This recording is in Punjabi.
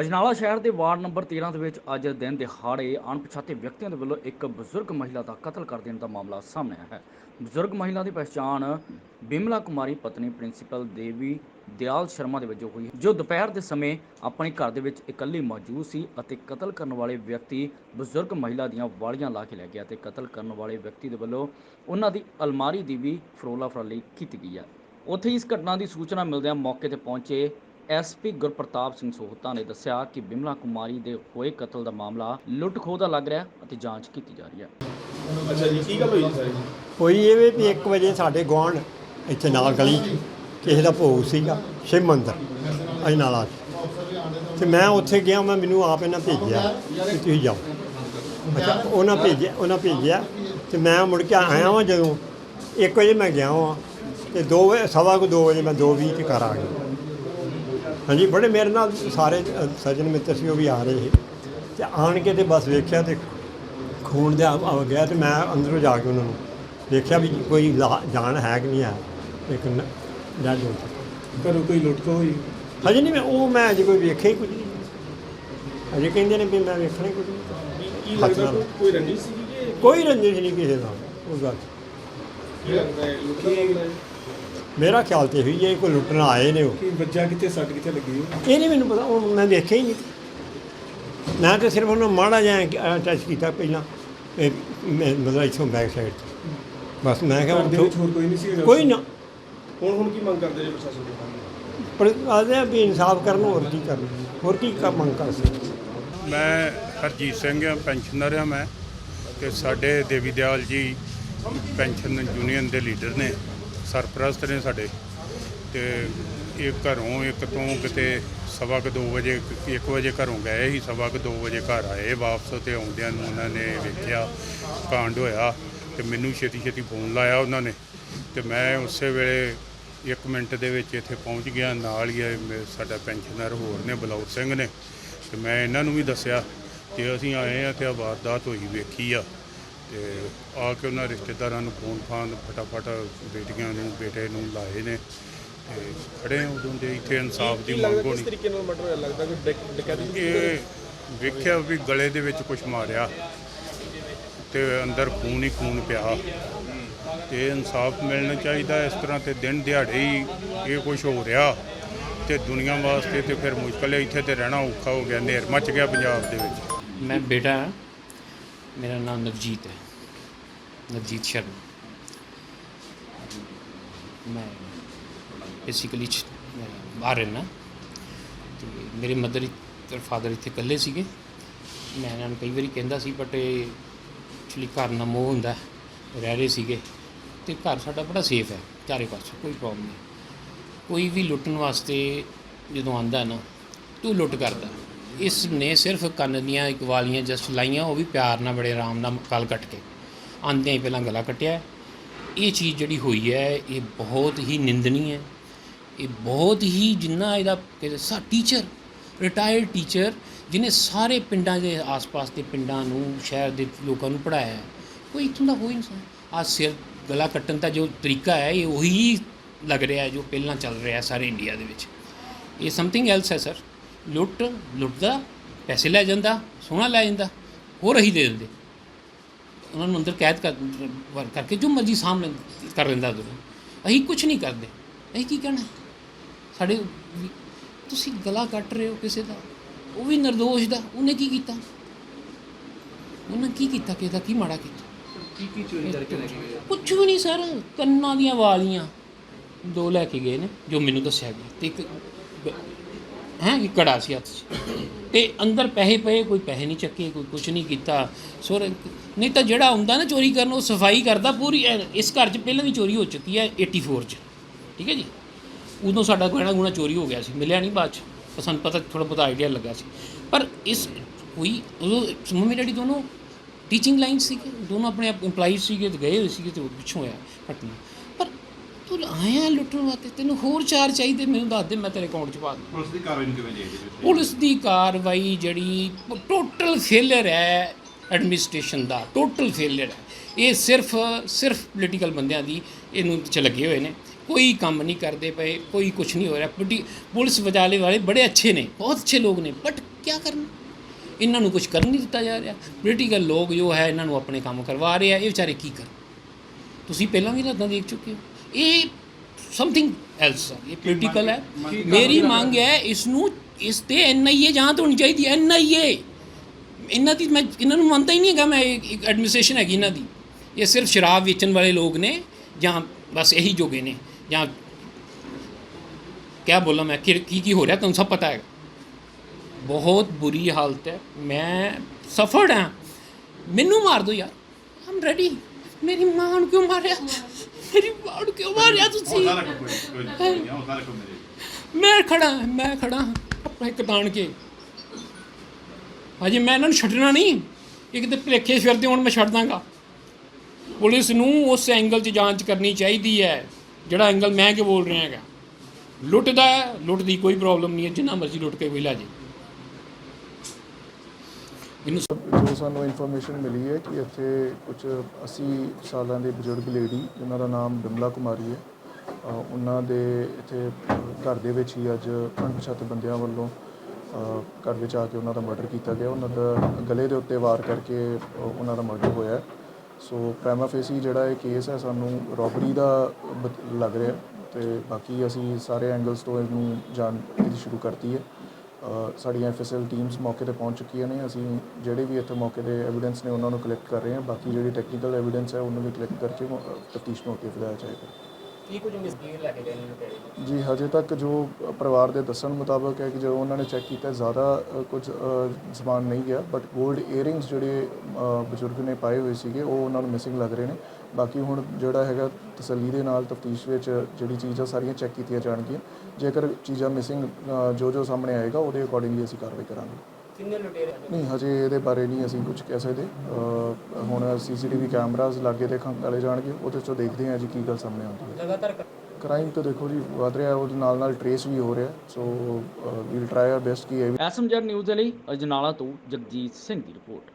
ਅਜਨਾਲਾ ਸ਼ਹਿਰ ਦੇ ਵਾਰਡ ਨੰਬਰ 13 ਦੇ ਵਿੱਚ ਅੱਜ ਦਿਨ ਦਿਹਾੜੇ ਅਣਪਛਾਤੇ ਵਿਅਕਤੀਆਂ ਦੇ ਵੱਲੋਂ ਇੱਕ ਬਜ਼ੁਰਗ ਮਹਿਲਾ ਦਾ ਕਤਲ ਕਰ ਦੇਣ ਦਾ ਮਾਮਲਾ ਸਾਹਮਣੇ ਆਇਆ ਹੈ। ਬਜ਼ੁਰਗ ਮਹਿਲਾ ਦੀ ਪਛਾਣ ਬਿਮਲਾ ਕੁਮਾਰੀ ਪਤਨੀ ਪ੍ਰਿੰਸੀਪਲ ਦੇਵੀ ਦਿਆਲ ਸ਼ਰਮਾ ਦੇ ਵਜੋਂ ਹੋਈ ਜੋ ਦੁਪਹਿਰ ਦੇ ਸਮੇਂ ਆਪਣੇ ਘਰ ਦੇ ਵਿੱਚ ਇਕੱਲੀ ਮੌਜੂਦ ਸੀ ਅਤੇ ਕਤਲ ਕਰਨ ਵਾਲੇ ਵਿਅਕਤੀ ਬਜ਼ੁਰਗ ਮਹਿਲਾ ਦੀਆਂ ਵਾਲੀਆਂ ਲਾ ਕੇ ਲੈ ਗਿਆ ਤੇ ਕਤਲ ਕਰਨ ਵਾਲੇ ਵਿਅਕਤੀ ਦੇ ਵੱਲੋਂ ਉਹਨਾਂ ਦੀ ਅਲਮਾਰੀ ਦੀ ਵੀ ਫਰੋਲਾ ਫਰਾਲੀ ਕੀਤੀ ਗਈ ਹੈ। ਉੱਥੇ ਇਸ ਘਟਨਾ ਦੀ ਸੂਚਨਾ ਮਿਲਦਿਆਂ ਮੌਕੇ ਤੇ ਪਹੁੰਚੇ ਐਸਪੀ ਗੁਰਪ੍ਰਤਾਪ ਸਿੰਘ ਸੋਹਤਾ ਨੇ ਦੱਸਿਆ ਕਿ ਬਿਮਲਾ ਕੁਮਾਰੀ ਦੇ ਹੋਏ ਕਤਲ ਦਾ ਮਾਮਲਾ ਲੁੱਟ ਖੋਹ ਦਾ ਲੱਗ ਰਿਹਾ ਅਤੇ ਜਾਂਚ ਕੀਤੀ ਜਾ ਰਹੀ ਹੈ। ਅੱਛਾ ਜੀ ਕੀ ਗੱਲ ਹੋਈ ਜੀ ਸਾਰੀ? ਹੋਈ ਇਹ ਵੀ 1 ਵਜੇ ਸਾਡੇ ਗੁਆਂਢ ਇੱਥੇ ਨਾਲ ਗਲੀ 'ਚ ਕਿਸੇ ਦਾ ਭੋਗ ਸੀਗਾ ਸ਼ਿਵ ਮੰਦਰ ਅਜਨਾਲਾ 'ਚ। ਤੇ ਮੈਂ ਉੱਥੇ ਗਿਆ ਮੈਂ ਮੈਨੂੰ ਆਪ ਇਹਨਾਂ ਭੇਜਿਆ ਕਿ ਤੁਸੀਂ ਜਾਓ। ਅੱਛਾ ਉਹਨਾਂ ਭੇਜਿਆ ਉਹਨਾਂ ਭੇਜਿਆ ਤੇ ਮੈਂ ਮੁੜ ਕੇ ਆਇਆ ਵਾਂ ਜਦੋਂ 1 ਵਜੇ ਮੈਂ ਗਿਆ ਵਾਂ ਤੇ 2 ਵਜੇ ਸਵਾ ਕੋ 2 ਵਜੇ ਮੈਂ 2:20 ਤੇ ਘਰ ਆ ਗਿਆ। ਹਾਂਜੀ ਬੜੇ ਮੇਰੇ ਨਾਲ ਸਾਰੇ ਸੱਜਣ ਮਿੱਤਰ ਸੀ ਉਹ ਵੀ ਆ ਰਹੇ ਸੀ। ਤੇ ਆਣ ਕੇ ਤੇ ਬਸ ਵੇਖਿਆ ਤੇ ਖੂਨ ਦੇ ਆ ਗਿਆ ਤੇ ਮੈਂ ਅੰਦਰੋਂ ਜਾ ਕੇ ਉਹਨਾਂ ਨੂੰ ਦੇਖਿਆ ਵੀ ਕੋਈ ਲਾ- ਜਾਨ ਹੈ ਕਿ ਨਹੀਂ ਹੈ ਇੱਕ ਡੈਡ ਹੋ ਚੁੱਕਾ। ਘਰੋਂ ਕੋਈ ਲੁੱਟ ਖੋਹ ਹੋਈ? ਹਜੇ ਨਹੀਂ ਮੈਂ ਉਹ ਮੈਂ ਅਜੇ ਕੋਈ ਵੇਖਿਆ ਹੀ ਕੁਝ ਨਹੀਂ। ਅਜੇ ਕਹਿੰਦੇ ਨੇ ਵੀ ਮੈਂ ਵੇਖਣਾ ਹੀ ਕੁਝ ਨਹੀਂ। ਕੀ ਲੱਗਦਾ। ਕੋਈ- ਰੰਜਿਸ਼ ਕਿ ਕੋਈ ਰੰਜਿਸ਼ ਨਹੀਂ ਕਿਸੇ ਦਾ ਉਹ ਗੱਲ ਮੇਰਾ ਖਿਆਲ ਤੇ ਹੋਈ ਹੈ ਕੋਈ ਲੁੱਟਣ ਆਏ ਨੇ ਉਹ। ਕਿ ਬੱਜਾ ਕਿੱਥੇ ਸੱਟ ਕਿੱਥੇ ਲੱਗੀ ਹੈ? ਇਹ ਨਹੀਂ ਮੈਨੂੰ ਪਤਾ ਉਹ ਮੈਂ ਵੇਖਿਆ ਹੀ ਨਹੀਂ। ਮੈਂ ਤੇ ਸਿਰਫ ਉਹਨੂੰ ਮਾੜਾ ਜਿਹਾ ਟੱਚ ਕੀਤਾ ਪਹਿਲਾਂ ਇਹ ਮੈਂ- ਮਤਲਬ ਇੱਥੋਂ ਬੈਕ ਸਾਈਡ ਤੋਂ। ਬਸ ਮੈਂ ਕਿਹਾ ਘਰ ਦੇ ਵਿੱਚ ਉੱਥੋਂ- ਹੋਰ ਕੋਈ ਨਹੀਂ ਸੀ ਕੋਈ ਨਾ। ਹੁਣ ਹੁਣ ਕੀ ਮੰਗ ਕਰਦੇ ਜੇ ਪ੍ਰਸ਼ਾਸਨ ਤੋਂ? ਪਰ ਆਦੇ ਆ ਵੀ ਇਨਸਾਫ ਕਰਨ ਹੋਰ ਕੀ ਕਰਨ? ਹੋਰ ਕੀ ਕੰਮ ਮੰਗ ਕਰ ਸਕਦੇ? ਮੈਂ ਹਰਜੀਤ ਸਿੰਘ ਆ ਪੈਨਸ਼ਨਰ ਆ ਮੈਂ ਤੇ ਸਾਡੇ ਦੇਵੀ ਦਿਆਲ ਜੀ ਪੈਨਸ਼ਨ ਯੂਨੀਅਨ ਦੇ ਲੀਡਰ ਨੇ, ਸਰਪ੍ਰਸਤ ਨੇ ਸਾਡੇ। ਤੇ ਇਹ ਘਰੋਂ ਇੱਕ ਤੋਂ ਕਿਤੇ ਸਵਾ ਕੁ 2 ਵਜੇ 1 ਵਜੇ ਘਰੋਂ ਗਏ ਸੀ, ਸਵਾ ਕੁ 2 ਵਜੇ ਘਰ ਆਏ ਵਾਪਸ ਤੇ ਆਉਂਦਿਆਂ ਨੂੰ ਉਹਨਾਂ ਨੇ ਵੇਖਿਆ, ਕਾਂਡ ਹੋਇਆ ਤੇ ਮੈਨੂੰ ਛੇਤੀ ਛੇਤੀ ਫੋਨ ਲਾਇਆ ਉਹਨਾਂ ਨੇ। ਤੇ ਮੈਂ ਉਸੇ ਵੇਲੇ 1 ਮਿੰਟ ਦੇ ਵਿੱਚ ਇੱਥੇ ਪਹੁੰਚ ਗਿਆ, ਨਾਲ ਹੀ ਸਾਡਾ ਪੈਨਸ਼ਨਰ ਹੋਰ ਨੇ, ਬਲੌਰ ਸਿੰਘ ਨੇ। ਤੇ ਮੈਂ ਇਹਨਾਂ ਨੂੰ ਵੀ ਦੱਸਿਆ ਕਿ ਅਸੀਂ ਆਏ ਆ ਤੇ ਆ ਵਾਰਦਾਤ ਹੋਈ ਵੇਖੀ ਆ। ਤੇ ਆ ਕੇ ਉਹਨਾਂ ਰਿਸ਼ਤੇਦਾਰਾਂ ਨੂੰ ਫੋਨ ਫਾਨ ਫਟਾਫਟ ਬੇਟੀਆਂ ਨੂੰ ਬੇਟੇ ਨੂੰ ਲਾਏ ਨੇ ਤੇ ਖੜੇ ਉਦੋਂ ਦੇ ਇੱਥੇ ਇਨਸਾਫ ਦੀ ਕੀ ਮੰਗ ਲੱਗਦਾ ਕਿਸ ਹੋਣੀ। ਤਰੀਕੇ ਨਾਲ ਮਰਡਰ ਹੋਇਆ? ਲੱਗਦਾ ਕੋਈ ਡਕ- ਡਕੈਤੀ ਇਹ ਵੇਖਿਆ ਵੀ ਗਲੇ ਦੇ ਵਿੱਚ ਕੁਝ ਮਾਰਿਆ ਤੇ ਅੰਦਰ ਖੂਨ ਹੀ ਖੂਨ ਪਿਆ। ਤੇ ਇਨਸਾਫ ਮਿਲਣਾ ਚਾਹੀਦਾ ਇਸ ਤਰ੍ਹਾਂ ਤੇ ਦਿਨ ਦਿਹਾੜੇ ਹੀ ਇਹ ਕੁਝ ਹੋ ਰਿਹਾ ਤੇ ਦੁਨੀਆ ਵਾਸਤੇ ਤੇ ਫਿਰ ਮੁਸ਼ਕਲ ਹੈ ਇੱਥੇ ਤੇ ਰਹਿਣਾ ਔਖਾ ਹੋ ਗਿਆ ਨੇਰ ਮੱਚ ਗਿਆ ਪੰਜਾਬ ਦੇ ਵਿੱਚ। ਮੈਂ ਬੇਟਾ ਹਾਂ। ਮੇਰਾ ਨਾਮ ਨਵਜੀਤ ਹੈ। ਨਵਜੀਤ ਸ਼ਰਮਾ। ਮੈਂ ਬੇਸਿਕਲੀ ਬਾਹਰ ਰਹਿਣਾ ਤੇ ਮੇਰੇ ਮਦਰ ਤੇ ਫਾਦਰ ਇੱਥੇ ਇਕੱਲੇ ਸੀਗੇ। ਮੈਂ ਇਹਨਾਂ ਨੂੰ ਕਈ ਵਾਰੀ ਕਹਿੰਦਾ ਸੀ ਬਟ ਇਹ ਐਕਚੁਅਲੀ ਘਰ ਨਾਲ ਮੋਹ ਹੁੰਦਾ ਰਹਿ ਰਹੇ ਸੀਗੇ। ਤੇ ਘਰ ਸਾਡਾ ਬੜਾ ਸੇਫ ਹੈ। ਚਾਰੇ ਪਾਸੇ ਕੋਈ ਪ੍ਰੋਬਲਮ ਨਹੀਂ। ਕੋਈ ਵੀ ਲੁੱਟਣ ਵਾਸਤੇ ਜਦੋਂ ਆਂਦਾ ਨਾ, ਤੂੰ ਲੁੱਟ ਕਰਦਾ। ਇਸ ਨੇ ਸਿਰਫ ਕੰਨ ਦੀਆਂ ਇੱਕ ਵਾਲੀਆਂ ਜਸਟ ਲਾਈਆਂ, ਉਹ ਵੀ ਪਿਆਰ ਨਾਲ ਬੜੇ ਆਰਾਮ ਨਾਲ ਗਲ ਕੱਟ ਕੇ ਆਂਦਿਆਂ ਹੀ ਪਹਿਲਾਂ ਗਲਾ ਕੱਟਿਆ। ਇਹ ਚੀਜ਼ ਜਿਹੜੀ ਹੋਈ ਹੈ, ਇਹ ਬਹੁਤ ਹੀ ਨਿੰਦਨੀ ਹੈ ਇਹ ਬਹੁਤ ਹੀ ਜਿੰਨਾ ਇਹਦਾ ਕਹਿੰਦੇ ਸਾ ਟੀਚਰ ਰਿਟਾਇਰਡ ਟੀਚਰ ਜਿਹਨੇ ਸਾਰੇ ਪਿੰਡਾਂ ਦੇ ਆਸ-ਪਾਸ ਦੇ ਪਿੰਡਾਂ ਨੂੰ, ਸ਼ਹਿਰ ਦੇ ਲੋਕਾਂ ਨੂੰ ਪੜਾਇਆ ਕੋਈ ਇੱਥੋਂ ਦਾ ਕੋਈ ਇਨਸਾਨ ਆ ਸਿਰ ਗਲਾ ਕੱਟਣ ਦਾ ਜੋ ਤਰੀਕਾ ਹੈ, ਇਹ ਉਹੀ ਲੱਗ ਰਿਹਾ ਜੋ ਪਹਿਲਾਂ ਚੱਲ ਰਿਹਾ ਸਾਰੇ ਇੰਡੀਆ ਦੇ ਵਿੱਚ। ਇਹ ਸਮਥਿੰਗ ਐਲਸ ਹੈ ਸਰ ਲੁੱਟ ਲੁੱਟਦਾ ਪੈਸੇ ਲੈ ਜਾਂਦਾ ਸੋਨਾ ਲੈ ਜਾਂਦਾ ਹੋਰ ਅਸੀਂ ਦੇ ਦਿੰਦੇ। ਉਹਨਾਂ ਨੂੰ ਅੰਦਰ ਕੈਦ ਕਰ ਕਰਕੇ ਜੋ ਮਰਜ਼ੀ ਸਾਹਮਣੇ ਕਰ ਲੈਂਦਾ ਉਦੋਂ ਅਸੀਂ ਕੁਝ ਨਹੀਂ ਕਰਦੇ। ਅਸੀਂ ਕੀ ਕਹਿਣਾ? ਸਾਡੇ ਤੁਸੀਂ ਗਲਾ ਕੱਟ ਰਹੇ ਹੋ ਕਿਸੇ ਦਾ ਉਹ ਵੀ ਨਿਰਦੋਸ਼ ਦਾ ਉਹਨੇ ਕੀ ਕੀਤਾ? ਉਹਨੇ ਕੀ ਕੀਤਾ? ਕਿਸੇ ਦਾ ਕੀ ਮਾੜਾ ਕੀਤਾ? ਕੀ ਕੀ ਚੋਰੀ ਕਰਕੇ ਲੈ ਕੇ ਗਏ? ਕੁਝ ਵੀ ਨਹੀਂ ਸਰ ਕੰਨਾਂ ਦੀਆਂ ਵਾਲੀਆਂ। ਦੋ ਲੈ ਕੇ ਗਏ ਨੇ ਜੋ ਮੈਨੂੰ ਦੱਸਿਆ ਗਿਆ। ਤੇ ਇੱਕ ਹੈ ਕਿ ਕੜਾ ਸੀ ਹੱਥ 'ਚ? ਤੇ ਅੰਦਰ ਪੈਸੇ ਪਏ, ਕੋਈ ਪੈਸੇ ਨਹੀਂ ਚੱਕੇ, ਕੋਈ ਕੁਝ ਨਹੀਂ ਕੀਤਾ। ਸੋ ਨਹੀਂ ਤਾਂ ਜਿਹੜਾ ਹੁੰਦਾ ਨਾ ਚੋਰੀ ਕਰਨ, ਉਹ ਸਫ਼ਾਈ ਕਰਦਾ ਪੂਰੀ, ਐ- ਇਸ ਘਰ 'ਚ ਪਹਿਲਾਂ ਵੀ ਚੋਰੀ ਹੋ ਚੁੱਕੀ ਹੈ 84 'ਚ। ਠੀਕ ਹੈ ਜੀ? ਉਦੋਂ ਸਾਡਾ ਗਹਿਣਾ ਗੁਣਾ ਚੋਰੀ ਹੋ ਗਿਆ ਸੀ, ਮਿਲਿਆ ਨਹੀਂ ਬਾਅਦ 'ਚ। ਪਰ ਸਾਨੂੰ ਪਤਾ ਥੋੜਾ ਬਹੁਤਾ ਆਈਡੀਆ ਲੱਗਾ ਸੀ। ਪਰ ਇਸ ਕੋਈ, ਉਦੋਂ ਮੰਮੀ ਡੈਡੀ ਦੋਨੋਂ ਟੀਚਿੰਗ ਲਾਈਨ ਸੀਗੇ, ਦੋਨੋਂ ਆਪਣੇ EMPLOYEES ਸੀਗੇ ਤੇ ਗਏ ਹੋਏ ਸੀਗੇ ਤੇ ਉਹ ਪਿੱਛੋਂ ਹੋਇਆ ਘਟਨਾ ਤੂੰ ਆਇਆ ਲੁੱਟਣ ਵਾਸਤੇ ਤੈਨੂੰ ਹੋਰ ਚਾਰ ਚਾਹੀਦੇ ਮੈਨੂੰ ਦੱਸ ਦੇ ਮੈਂ ਤੇਰੇ ਅਕਾਊਂਟ 'ਚ ਪਾ ਦੂੰ ਪੁਲਿਸ ਦੀ ਕਾਰਵਾਈ ਨੂੰ ਕਿਵੇਂ ਦੇਖਦੇ ਹੋ ਪੁਲਿਸ ਦੀ ਕਾਰਵਾਈ ਜਿਹੜੀ ਟੋਟਲ ਫੇਲਿਅਰ ਹੈ ਐਡਮਿਨਿਸਟ੍ਰੇਸ਼ਨ ਦਾ ਟੋਟਲ ਫੇਲਿਅਰ ਹੈ। ਇਹ ਸਿਰਫ ਸਿਰਫ ਪੋਲੀਟੀਕਲ ਬੰਦਿਆਂ ਦੀ ਇਹਨੂੰ ਚ ਲੱਗੇ ਹੋਏ ਨੇ। ਕੋਈ ਕੰਮ ਨਹੀਂ ਕਰਦੇ ਪਏ ਕੋਈ ਕੁਝ ਨਹੀਂ ਹੋ ਰਿਹਾ। ਪੁਲਿ- ਪੁਲਿਸ ਵਜਾਲੇ ਵਾਲੇ ਬੜੇ ਅੱਛੇ ਨੇ ਬਹੁਤ ਅੱਛੇ ਲੋਕ ਨੇ ਬਟ ਕੀ ਕਰਨਾ? ਇਹਨਾਂ ਨੂੰ ਕੁਝ ਕਰਨ ਨਹੀਂ ਦਿੱਤਾ ਜਾ ਰਿਹਾ। ਪੋਲੀਟੀਕਲ ਲੋਕ ਜੋ ਹੈ ਇਹਨਾਂ ਨੂੰ ਆਪਣੇ ਕੰਮ ਕਰਵਾ ਰਹੇ ਆ ਇਹ ਵਿਚਾਰੇ ਕੀ ਕਰਨ? ਤੁਸੀਂ ਪਹਿਲਾਂ ਵੀ ਲਾਦਾਂ ਦੇਖ ਚੁੱਕੇ ਹੋ। ਇਹ ਸਮਥਿੰਗ ਐਲਸ ਹੈ ਇਹ ਪੋਲੀਟੀਕਲ ਹੈ। ਮੇਰੀ ਮੰਗ ਹੈ ਇਸ ਨੂੰ ਇਸ ਤੇ ਐਨਆਈਏ ਜਾਂਚ ਹੋਣੀ ਚਾਹੀਦੀ ਹੈ। ਐਨਆਈਏ ਇਹਨਾਂ ਦੀ ਮੈਂ ਇਹਨਾਂ ਨੂੰ ਮੰਨਦਾ ਹੀ ਨਹੀਂ ਹੈਗਾ ਮੈਂ ਇੱਕ ਐਡਮਿਨਿਸਟ੍ਰੇਸ਼ਨ ਹੈਗੀ ਇਹਨਾਂ ਦੀ। ਇਹ ਸਿਰਫ ਸ਼ਰਾਬ ਵੇਚਣ ਵਾਲੇ ਲੋਕ ਨੇ ਜਾਂ ਬਸ ਇਹੀ ਜੋਗੇ ਨੇ ਜਾਂ ਕਿਆ ਬੋਲਾਂ ਮੈਂ ਕਿ ਕੀ ਕੀ ਹੋ ਰਿਹਾ ਤੁਹਾਨੂੰ ਸਭ ਪਤਾ ਹੈ। ਬਹੁਤ ਬੁਰੀ ਹਾਲਤ ਹੈ। ਮੈਂ ਸਫਰਡ ਹਾਂ। ਮੈਨੂੰ ਮਾਰ ਦਿਓ ਯਾਰ। ਆਮ ਰੈਡੀ ਮੇਰੀ ਮਾਂ ਨੂੰ ਕਿਉਂ ਮਾਰਿਆ? ਮੇਰੀ ਮਾਂ ਨੂੰ ਕਿਉਂ ਮਾਰਿਆ ਤੁਸੀਂ? ਮੈਂ ਖੜਾ ਹਾਂ, ਮੈਂ ਖੜਾ ਹਾਂ, ਆਪਣਾ ਇੱਕ ਤਾਣ ਕੇ। ਹਜੇ ਮੈਂ ਇਹਨਾਂ ਨੂੰ ਛੱਡਣਾ ਨਹੀਂ। ਇਹ ਕਿਤੇ ਭਲੇਖੇ ਫਿਰਦੇ ਹੁਣ ਮੈਂ ਛੱਡ ਦਾਂਗਾ। ਪੁਲਿਸ ਨੂੰ ਉਸ ਐਂਗਲ 'ਚ ਜਾਂਚ ਕਰਨੀ ਚਾਹੀਦੀ ਹੈ ਜਿਹੜਾ ਐਂਗਲ ਮੈਂ ਕਿ ਬੋਲ ਰਿਹਾ ਹੈਗਾ। ਲੁੱਟਦਾ ਲੁੱਟ ਦੀ ਕੋਈ ਪ੍ਰੋਬਲਮ ਨਹੀਂ ਹੈ ਜਿੰਨਾ ਮਰਜ਼ੀ ਲੁੱਟ ਕੇ ਕੋਈ ਲੈ ਜੇ ਮੈਨੂੰ ਜੋ ਸਾਨੂੰ ਇਨਫੋਰਮੇਸ਼ਨ ਮਿਲੀ ਹੈ ਕਿ ਇੱਥੇ ਕੁਝ 80 ਸਾਲਾਂ ਦੇ ਬਜ਼ੁਰਗ ਲੇਡੀ ਜਿਨ੍ਹਾਂ ਦਾ ਨਾਮ ਬਿਮਲਾ ਕੁਮਾਰੀ ਹੈ ਉਹਨਾਂ ਦੇ ਇੱਥੇ ਘਰ ਦੇ ਵਿੱਚ ਹੀ ਅੱਜ ਅਣਪਛਾਤੇ ਬੰਦਿਆਂ ਵੱਲੋਂ ਘਰ ਵਿੱਚ ਆ ਕੇ ਉਹਨਾਂ ਦਾ ਮਰਡਰ ਕੀਤਾ ਗਿਆ ਉਹਨਾਂ ਦਾ ਗਲੇ ਦੇ ਉੱਤੇ ਵਾਰ ਕਰਕੇ ਉਹਨਾਂ ਦਾ ਮਰਡਰ ਹੋਇਆ। ਸੋ ਪ੍ਰਾਈਮਾ ਫੇਸੀ ਜਿਹੜਾ ਇਹ ਕੇਸ ਹੈ ਸਾਨੂੰ ਰੋਬਰੀ ਦਾ ਲੱਗ ਰਿਹਾ ਤੇ ਬਾਕੀ ਅਸੀਂ ਸਾਰੇ ਐਂਗਲਸ ਤੋਂ ਇਹਨੂੰ ਜਾਣ ਸ਼ੁਰੂ ਕਰਤੀ ਹੈ ਸਾਡੀਆਂ ਐਫਐਸਐਲ ਟੀਮਸ ਮੌਕੇ ਤੇ ਪਹੁੰਚ ਚੁੱਕੀਆਂ ਨੇ। ਅਸੀਂ ਜਿਹੜੇ ਵੀ ਇੱਥੇ ਮੌਕੇ ਦੇ ਐਵੀਡੈਂਸ ਨੇ, ਉਹਨਾਂ ਨੂੰ ਕਲੈਕਟ ਕਰ ਰਹੇ ਹਾਂ। ਬਾਕੀ ਜਿਹੜੀ ਟੈਕਨੀਕਲ ਐਵੀਡੈਂਸ ਹੈ, ਉਹਨੂੰ ਵੀ ਕਲੈਕਟ ਕਰਕੇ ਤਫਤੀਸ਼ ਨੂੰ ਅੱਗੇ ਵਧਾਇਆ ਜਾਏਗਾ। ਕੀ ਕੁਝ ਮਿਸਗੀਰ ਲੈ ਕੇ ਗਏ ਨੇ ਜੀ ਹਜੇ ਤੱਕ ਜੋ ਪਰਿਵਾਰ ਦੇ ਦੱਸਣ ਮੁਤਾਬਕ ਹੈ ਕਿ ਜਦੋਂ ਉਹਨਾਂ ਨੇ ਚੈੱਕ ਕੀਤਾ ਜ਼ਿਆਦਾ ਅ, ਕੁਝ ਅ, ਸਮਾਨ ਨਹੀਂ ਗਿਆ ਬਟ 골ਡ ਈਅਰਿੰਗਸ ਜਿਹੜੇ ਅ, ਬਜ਼ੁਰਗ ਨੇ ਪਾਏ ਹੋਏ ਸੀਗੇ ਉਹ ਉਹਨਾਂ ਨੂੰ ਮਿਸਿੰਗ ਲੱਗ ਰਹੇ ਨੇ। ਬਾਕੀ ਹੁਣ ਜਿਹੜਾ ਹੈਗਾ ਤਸੱਲੀ ਦੇ ਨਾਲ ਤਫਤੀਸ਼ ਵਿੱਚ ਜਿਹੜੀ ਚੀਜ਼ਾਂ ਸਾਰੀਆਂ ਚੈੱਕ ਕੀਤੀਆਂ ਜਾਣਗੀਆਂ। ਜੇਕਰ ਚੀਜ਼ਾਂ ਮਿਸਿੰਗ ਜੋ ਜੋ ਸਾਹਮਣੇ ਆਏਗਾ ਉਹਦੇ ਅਕੋਰਡਿੰਗਲੀ ਅਸੀਂ ਕਾਰਵਾਈ ਕਰਾਂਗੇ। ਕਿੰਨੇ ਲੁਟੇਰੇ ਨਹੀਂ ਹਜੇ ਇਹਦੇ ਬਾਰੇ ਨਹੀਂ ਅਸੀਂ ਕੁਝ ਕਹਿ ਸਕਦੇ। ਅ, ਹੁਣ ਸੀਸੀਟੀਵੀ ਕੈਮਰਾਜ਼ ਲਾਗੇ ਦੇਖਣ ਵਾਲੇ ਜਾਣਗੇ ਉਹਦੇ ਚੋਂ ਦੇਖਦੇ ਹਾਂ ਜੀ ਕੀ ਗੱਲ ਸਾਹਮਣੇ ਆਉਂਦੀ ਹੈ। ਲਗਾਤਾਰ ਕ੍ਰਾਈਮ ਤਾਂ ਦੇਖੋ ਜੀ ਵਧ ਰਿਹਾ ਉਹਦੇ ਨਾਲ ਨਾਲ ਟਰੇਸ ਵੀ ਹੋ ਰਿਹਾ so we'll try our best ਕਿ ਇਹ ਵੀ ਐਸਐਮਜੈਡ ਨਿਊਜ਼ ਦੇ ਲਈ ਅਜਨਾਲਾ ਤੋਂ ਜਗਜੀਤ ਸਿੰਘ ਦੀ ਰਿਪੋਰਟ।